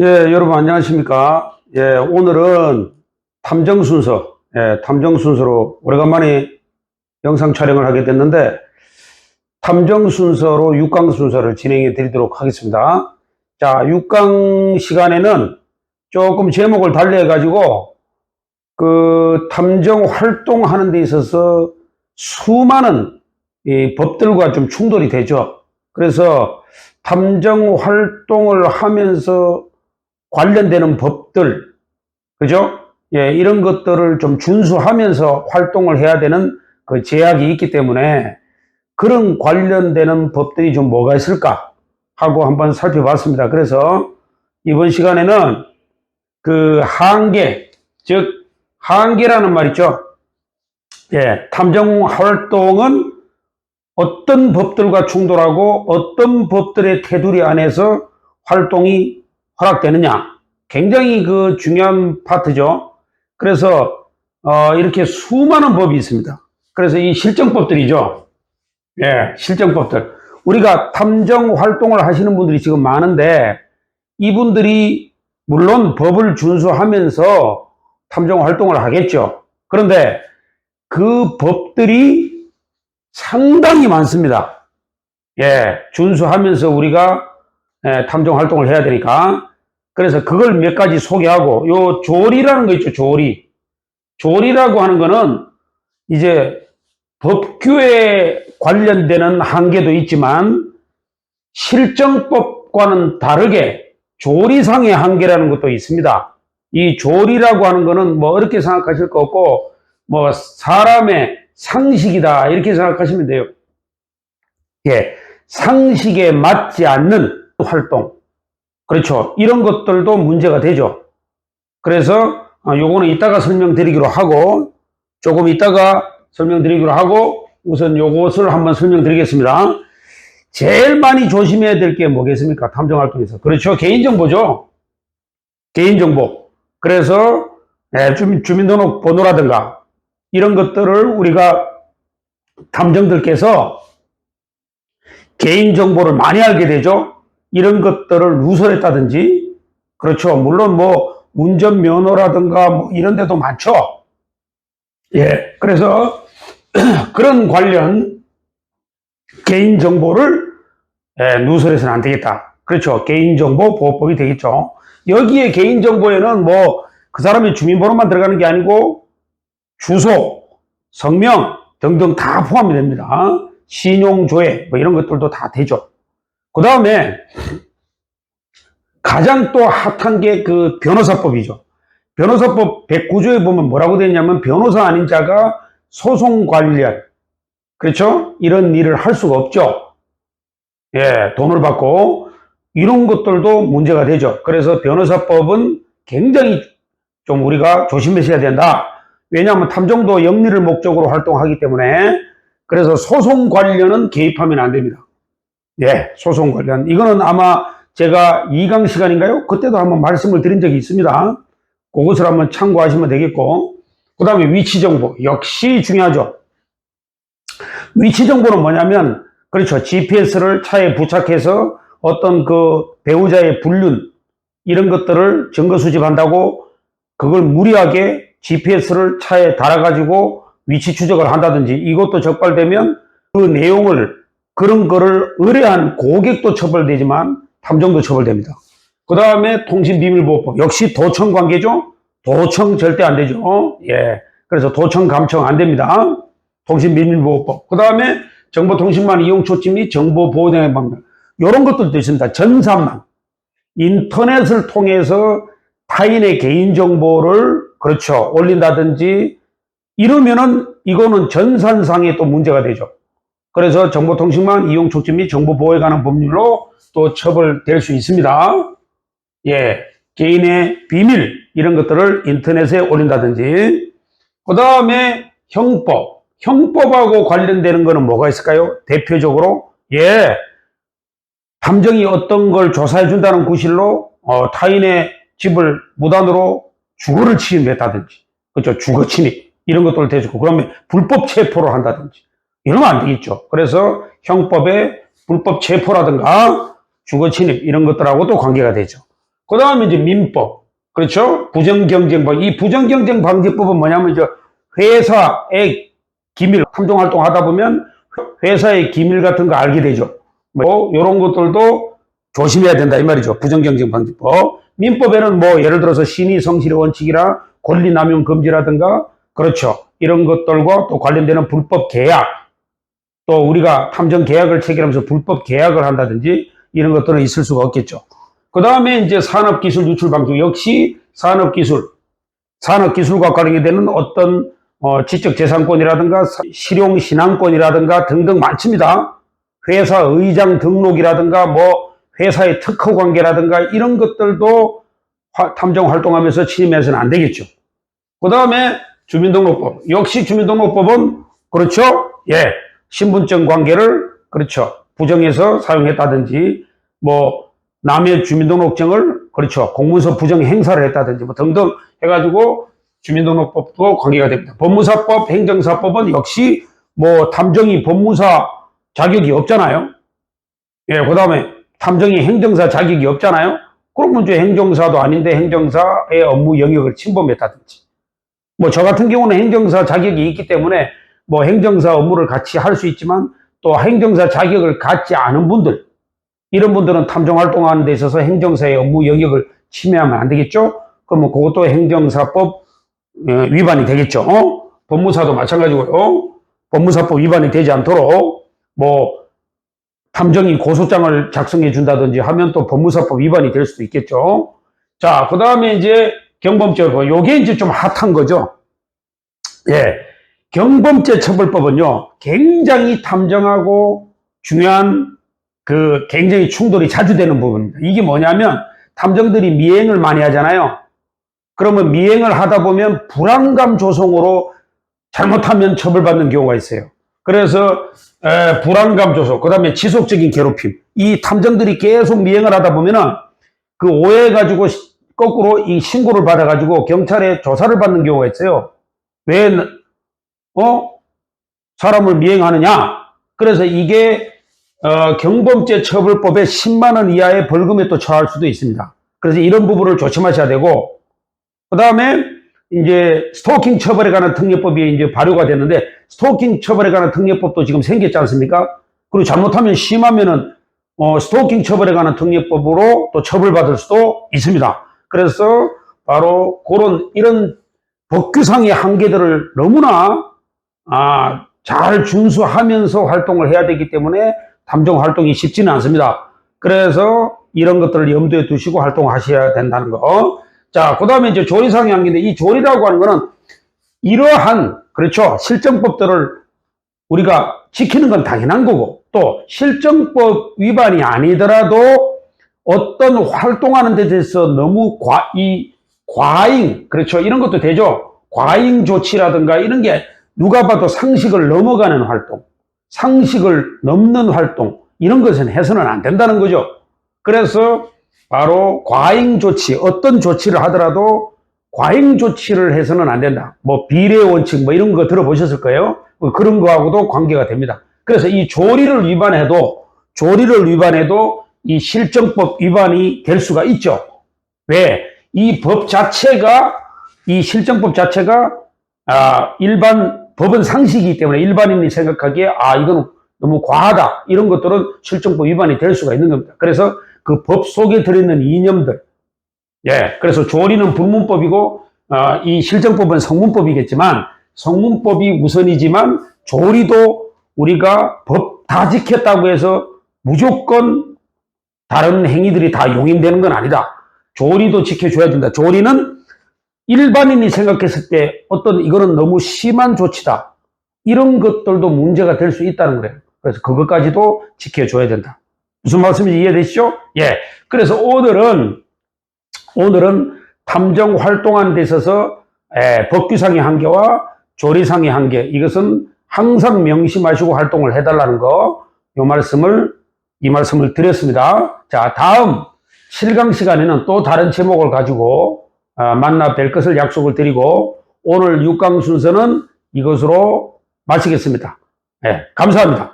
예, 여러분 안녕하십니까? 예, 오늘은 탐정 순서, 예, 탐정 순서로 오래간만에 영상 촬영을 하게 됐는데, 탐정 순서로 6강 순서를 진행해 드리도록 하겠습니다. 자, 6강 시간에는 조금 제목을 달리해 가지고, 그 탐정 활동하는 데 있어서 수많은 이 법들과 좀 충돌이 되죠. 그래서 탐정 활동을 하면서 관련되는 법들, 그죠? 예, 이런 것들을 좀 준수하면서 활동을 해야 되는 그 제약이 있기 때문에 그런 관련되는 법들이 좀 뭐가 있을까 하고 한번 살펴봤습니다. 그래서 이번 시간에는 그 한계, 즉, 한계라는 말 있죠? 예, 탐정 활동은 어떤 법들과 충돌하고 어떤 법들의 테두리 안에서 활동이 허락되느냐. 굉장히 그 중요한 파트죠. 그래서, 어, 이렇게 수많은 법이 있습니다. 그래서 이 실정법들이죠. 예, 실정법들. 우리가 탐정 활동을 하시는 분들이 지금 많은데, 이분들이 물론 법을 준수하면서 탐정 활동을 하겠죠. 그런데 그 법들이 상당히 많습니다. 예, 준수하면서 우리가 예, 탐정 활동을 해야 되니까. 그래서 그걸 몇 가지 소개하고, 요 조리라는 거 있죠, 조리. 조리라고 하는 거는 이제 법규에 관련되는 한계도 있지만 실정법과는 다르게 조리상의 한계라는 것도 있습니다. 이 조리라고 하는 거는 뭐 어렵게 생각하실 거 없고, 뭐 사람의 상식이다 이렇게 생각하시면 돼요. 예, 상식에 맞지 않는 활동, 그렇죠. 이런 것들도 문제가 되죠. 그래서 어, 요거는 이따가 설명드리기로 하고 조금 이따가 설명드리기로 하고 우선 요것을 한번 설명드리겠습니다. 제일 많이 조심해야 될 게 뭐겠습니까? 탐정 활동에서. 그렇죠. 개인정보죠. 개인정보. 그래서 예, 주민, 주민등록번호라든가 이런 것들을 우리가 탐정들께서 개인정보를 많이 알게 되죠. 이런 것들을 누설했다든지, 그렇죠. 물론 뭐, 운전 면허라든가 뭐 이런 데도 많죠. 예. 그래서 그런 관련 개인 정보를 예, 누설해서는 안 되겠다. 그렇죠. 개인정보 보호법이 되겠죠. 여기에 개인정보에는 뭐, 그 사람의 주민번호만 들어가는 게 아니고, 주소, 성명 등등 다 포함이 됩니다. 신용조회 뭐 이런 것들도 다 되죠. 그 다음에 가장 또 핫한 게 그 변호사법이죠. 변호사법 109조에 보면 뭐라고 되어 있냐면 변호사 아닌 자가 소송 관련 그렇죠? 이런 일을 할 수가 없죠. 예, 돈을 받고 이런 것들도 문제가 되죠. 그래서 변호사법은 굉장히 좀 우리가 조심하셔야 된다. 왜냐하면 탐정도 영리를 목적으로 활동하기 때문에 그래서 소송 관련은 개입하면 안 됩니다. 예, 소송 관련. 이거는 아마 제가 2강 시간인가요? 그때도 한번 말씀을 드린 적이 있습니다. 그것을 한번 참고하시면 되겠고. 그 다음에 위치 정보. 역시 중요하죠. 위치 정보는 뭐냐면, 그렇죠. GPS를 차에 부착해서 어떤 그 배우자의 불륜, 이런 것들을 증거 수집한다고 그걸 무리하게 GPS를 차에 달아가지고 위치 추적을 한다든지 이것도 적발되면 그 내용을 그런 거를 의뢰한 고객도 처벌되지만 탐정도 처벌됩니다. 그 다음에 통신비밀보호법 역시 도청 관계죠. 도청 절대 안 되죠. 예, 그래서 도청 감청 안 됩니다. 통신비밀보호법. 그 다음에 정보통신망 이용 초침 및 정보 보호 등의 방법. 이런 것들도 있습니다. 전산망. 인터넷을 통해서 타인의 개인정보를 그렇죠. 올린다든지 이러면은 이거는 전산상에 또 문제가 되죠. 그래서 정보통신망 이용 촉진 및 정보 보호에 관한 법률로 또 처벌될 수 있습니다. 예. 개인의 비밀 이런 것들을 인터넷에 올린다든지 그 다음에 형법 형법하고 관련되는 거는 뭐가 있을까요? 대표적으로 예 탐정이 어떤 걸 조사해 준다는 구실로 어, 타인의 집을 무단으로 주거를 침입했다든지 그렇죠 주거 침입 이런 것들을 대주고 그러면 불법 체포를 한다든지 이러면 안 되겠죠. 그래서 형법에 불법 체포라든가 주거 침입 이런 것들하고도 관계가 되죠. 그 다음에 이제 민법. 그렇죠? 부정경쟁방. 이 부정경쟁방지법은 뭐냐면, 이제 회사의 기밀, 탐정활동 하다 보면 회사의 기밀 같은 거 알게 되죠. 뭐, 요런 것들도 조심해야 된다. 이 말이죠. 부정경쟁방지법. 민법에는 뭐, 예를 들어서 신의 성실의 원칙이라 권리남용 금지라든가, 그렇죠. 이런 것들과 또 관련되는 불법 계약, 또 우리가 탐정 계약을 체결하면서 불법 계약을 한다든지 이런 것들은 있을 수가 없겠죠. 그 다음에 이제 산업기술 유출 방지 역시 산업기술, 산업기술과 관련되는 어떤 어, 지적재산권이라든가 사- 실용신앙권이라든가 등등 많습니다. 회사 의장 등록이라든가 뭐 회사의 특허 관계라든가 이런 것들도 화- 탐정 활동하면서 침해해서는 안 되겠죠. 그 다음에 주민등록법. 역시 주민등록법은 그렇죠. 예. 신분증 관계를 그렇죠. 부정해서 사용했다든지 뭐 남의 주민등록증을 그렇죠. 공문서 부정 행사를 했다든지 뭐 등등 해가지고 주민등록법도 관계가 됩니다. 법무사법, 행정사법은 역시 뭐 탐정이 법무사 자격이 없잖아요. 예, 그 다음에 탐정이 행정사 자격이 없잖아요. 그러면 이제 행정사도 아닌데 행정사의 업무 영역을 침범했다든지. 뭐 저 같은 경우는 행정사 자격이 있기 때문에 뭐 행정사 업무를 같이 할 수 있지만 또 행정사 자격을 갖지 않은 분들, 이런 분들은 탐정 활동하는 데 있어서 행정사의 업무 영역을 침해하면 안 되겠죠? 그러면 그것도 행정사법 어, 위반이 되겠죠. 어? 법무사도 마찬가지고요. 어? 법무사법 위반이 되지 않도록 뭐 탐정이 고소장을 작성해 준다든지 하면 또 법무사법 위반이 될 수도 있겠죠. 자, 그 다음에 이제 경범죄, 요게 이제 좀 핫한 거죠. 예. 경범죄 처벌법은요, 굉장히 탐정하고 중요한 그 굉장히 충돌이 자주 되는 부분입니다. 이게 뭐냐면 탐정들이 미행을 많이 하잖아요. 그러면 미행을 하다 보면 불안감 조성으로 잘못하면 처벌받는 경우가 있어요. 그래서 에, 불안감 조성, 그 다음에 지속적인 괴롭힘. 이 탐정들이 계속 미행을 하다 보면은 그 오해해가지고 시- 거꾸로 이 신고를 받아가지고 경찰에 조사를 받는 경우가 있어요. 왜, 어? 사람을 미행하느냐? 그래서 이게 어, 경범죄 처벌법에 10만 원 이하의 벌금에 또 처할 수도 있습니다. 그래서 이런 부분을 조심하셔야 되고, 그 다음에 이제 스토킹 처벌에 관한 특례법이 이제 발효가 됐는데, 스토킹 처벌에 관한 특례법도 지금 생겼지 않습니까? 그리고 잘못하면 심하면은 어, 스토킹 처벌에 관한 특례법으로 또 처벌받을 수도 있습니다. 그래서 바로 그런 이런 법규상의 한계들을 너무나 아, 잘 준수하면서 활동을 해야 되기 때문에 탐정 활동이 쉽지는 않습니다. 그래서 이런 것들을 염두에 두시고 활동하셔야 된다는 거. 자, 그 다음에 이제 조리상의 한계인데 이 조리라고 하는 거는 이러한, 그렇죠. 실정법들을 우리가 지키는 건 당연한 거고 또 실정법 위반이 아니더라도 어떤 활동하는 데 대해서 너무 과, 이, 과잉, 그렇죠. 이런 것도 되죠. 과잉 조치라든가 이런 게 누가 봐도 상식을 넘어가는 활동, 상식을 넘는 활동, 이런 것은 해서는 안 된다는 거죠. 그래서 바로 과잉 조치, 어떤 조치를 하더라도 과잉 조치를 해서는 안 된다. 뭐 비례 원칙 뭐 이런 거 들어보셨을 거예요. 뭐 그런 거하고도 관계가 됩니다. 그래서 이 조리를 위반해도 조리를 위반해도 이 실정법 위반이 될 수가 있죠. 왜? 이 법 자체가 이 실정법 자체가 아, 일반 법은 상식이기 때문에 일반인이 생각하기에 아 이건 너무 과하다 이런 것들은 실정법 위반이 될 수가 있는 겁니다. 그래서 그 법 속에 들어있는 이념들 예, 그래서 조리는 불문법이고 아, 이 실정법은 성문법이겠지만 성문법이 우선이지만 조리도 우리가 법 다 지켰다고 해서 무조건 다른 행위들이 다 용인되는 건 아니다. 조리도 지켜줘야 된다. 조리는 일반인이 생각했을 때 어떤 이거는 너무 심한 조치다. 이런 것들도 문제가 될 수 있다는 거예요. 그래서 그것까지도 지켜줘야 된다. 무슨 말씀인지 이해되시죠? 예. 그래서 오늘은, 오늘은 탐정 활동하는 데 있어서 에, 법규상의 한계와 조리상의 한계, 이것은 항상 명심하시고 활동을 해달라는 거, 요 말씀을, 이 말씀을 드렸습니다. 자, 다음 7강 시간에는 또 다른 제목을 가지고 아, 만나 뵐 것을 약속을 드리고 오늘 6강 순서는 이것으로 마치겠습니다. 네, 감사합니다.